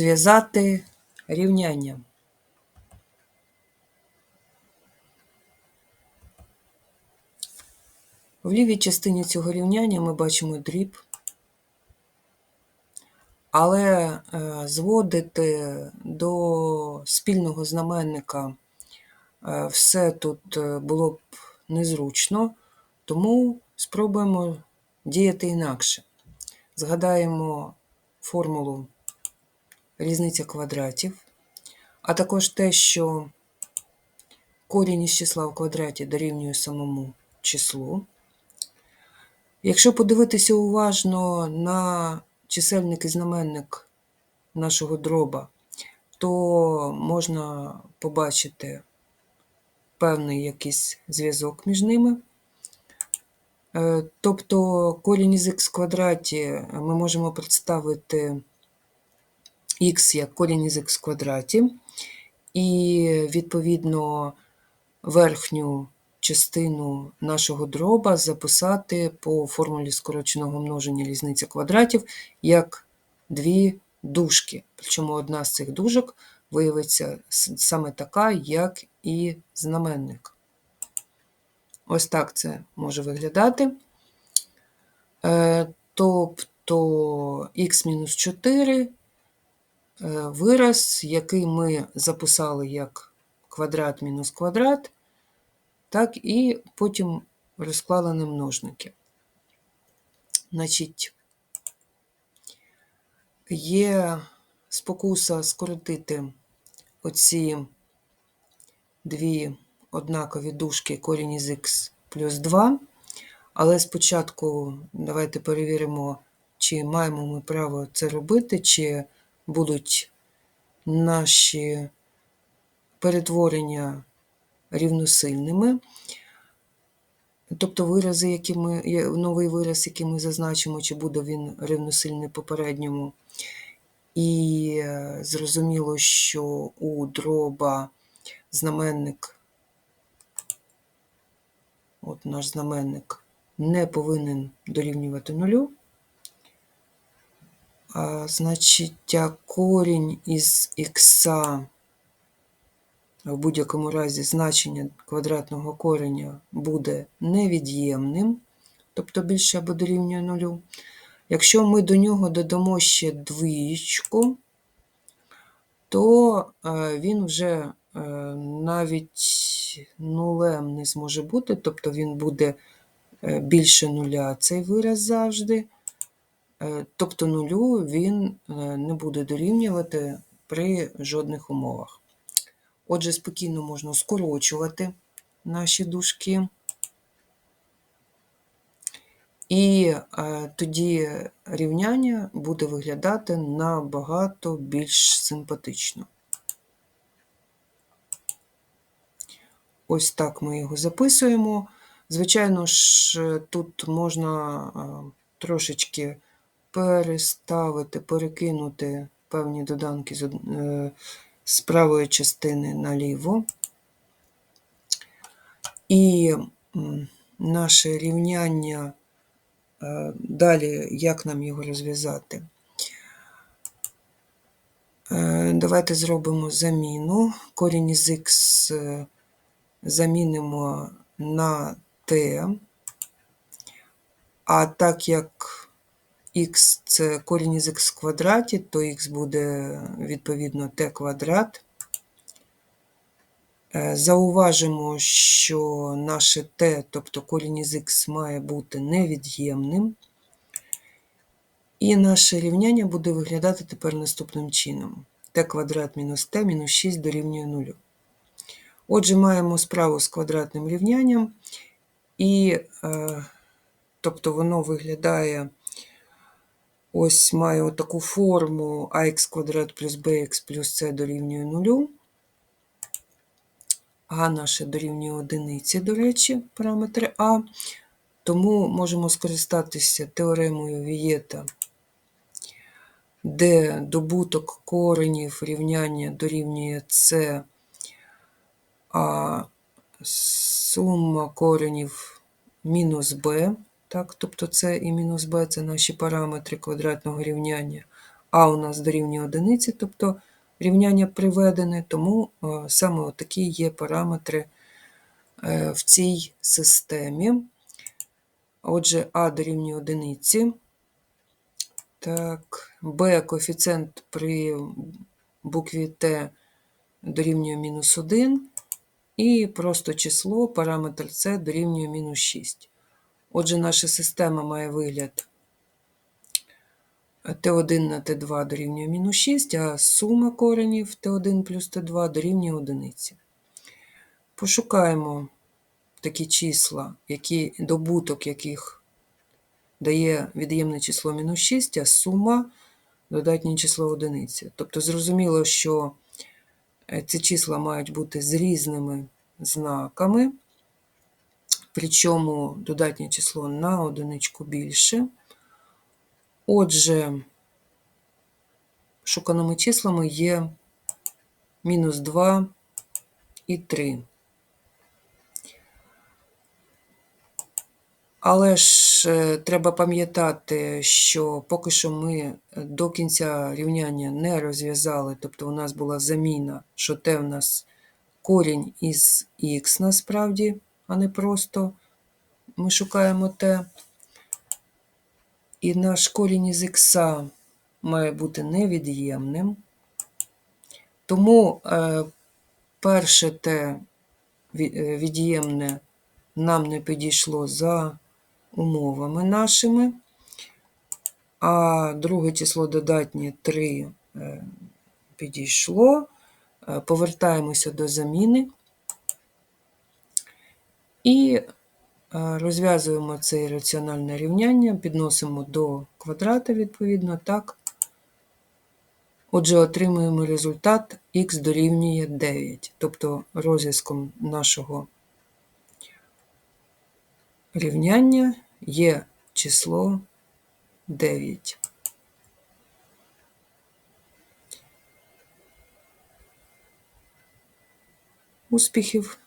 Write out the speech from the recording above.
Зв'язати рівняння. В лівій частині цього рівняння ми бачимо дріб, але е, зводити до спільного знаменника е, все тут е, було б незручно, тому спробуємо діяти інакше. Згадаємо формулу різниця квадратів, а також те, що корінь із числа в квадраті дорівнює самому числу. Якщо подивитися уважно на чисельник і знаменник нашого дроба, то можна побачити певний якийсь зв'язок між ними. Е, тобто корінь із х квадраті ми можемо представити х як корінь із х квадраті, і відповідно верхню частину нашого дроба записати по формулі скороченого множення різниця квадратів як дві дужки. Причому одна з цих дужок виявиться саме така, як і знаменник. Ось так це може виглядати. Е, тобто х-4 Е, вираз, який ми записали як квадрат мінус квадрат, так і потім розклали на множники. Значить, є спокуса скоротити оці дві однакові дужки корінь із х плюс 2. Але спочатку давайте перевіримо, чи маємо ми право це робити, чи будуть наші перетворення рівносильними. Тобто вирази, які ми, новий вираз, який ми зазначимо, чи буде він рівносильний попередньому. І е, зрозуміло, що у дроба знаменник, от наш знаменник, не повинен дорівнювати нулю. Значить, корінь із х в будь-якому разі значення квадратного кореня буде невід'ємним, тобто більше або дорівнює нулю. Якщо ми до нього додамо ще двічку, то е, він вже е, навіть нулем не зможе бути, тобто він буде е, більше нуля цей вираз завжди. Е, тобто нулю він е, не буде дорівнювати при жодних умовах. Отже, спокійно можна скорочувати наші дужки. І е, тоді рівняння буде виглядати набагато більш симпатично. Ось так ми його записуємо. Звичайно ж, тут можна трошечки переставити, перекинути певні доданки з, е, з правої частини наліво. І наше рівняння, е, далі, як нам його розв'язати? Е, давайте зробимо заміну. Корінь із х замінимо на t, а так як х це корінь із х в квадраті, то х буде відповідно t квадрат. Е, зауважимо, що наше t, тобто корінь із х, має бути невід'ємним. І наше рівняння буде виглядати тепер наступним чином: t квадрат мінус t мінус 6 дорівнює 0. Отже, маємо справу з квадратним рівнянням, і, е, тобто воно виглядає Ось маю таку форму ax квадрат плюс bx плюс c дорівнює нулю. А наше дорівнює одиниці, до речі, параметри А. Тому можемо скористатися теоремою Вієта, де добуток коренів рівняння дорівнює С, а сума коренів мінус b. Так, Тобто це і мінус b це наші параметри квадратного рівняння. а у нас дорівнює одиниці, тобто рівняння приведене, тому е, саме такі є параметри е, в цій системі. Отже, А дорівнює одиниці. Так, Б коефіцієнт при букві Т дорівнює мінус 1, і просто число, параметр С дорівнює мінус 6. Отже, наша система має вигляд Т1 на Т2 дорівнює мінус 6, а сума коренів Т1 плюс Т2 дорівнює 1. Пошукаємо такі числа, які, добуток яких дає від'ємне число мінус 6, а сума додатнє число одиниці. Тобто зрозуміло, що е, ці числа мають бути з різними знаками, причому додатнє число на одиничку більше. Отже, шуканими числами є мінус 2 і 3. Але ж е, треба пам'ятати, що поки що ми до кінця рівняння не розв'язали, тобто у нас була заміна, що те в нас корінь із х насправді, а не просто ми шукаємо те. І наш корінь із х має бути невід'ємним. Тому е, перше те е, від'ємне нам не підійшло за умовами нашими, а друге число додатнє 3 е, підійшло. Е, повертаємося до заміни і е, розв'язуємо це раціональне рівняння, підносимо до квадрата, відповідно, так. Отже, отримуємо результат х дорівнює 9, тобто розв'язком нашого рівняння є число 9. Успіхів!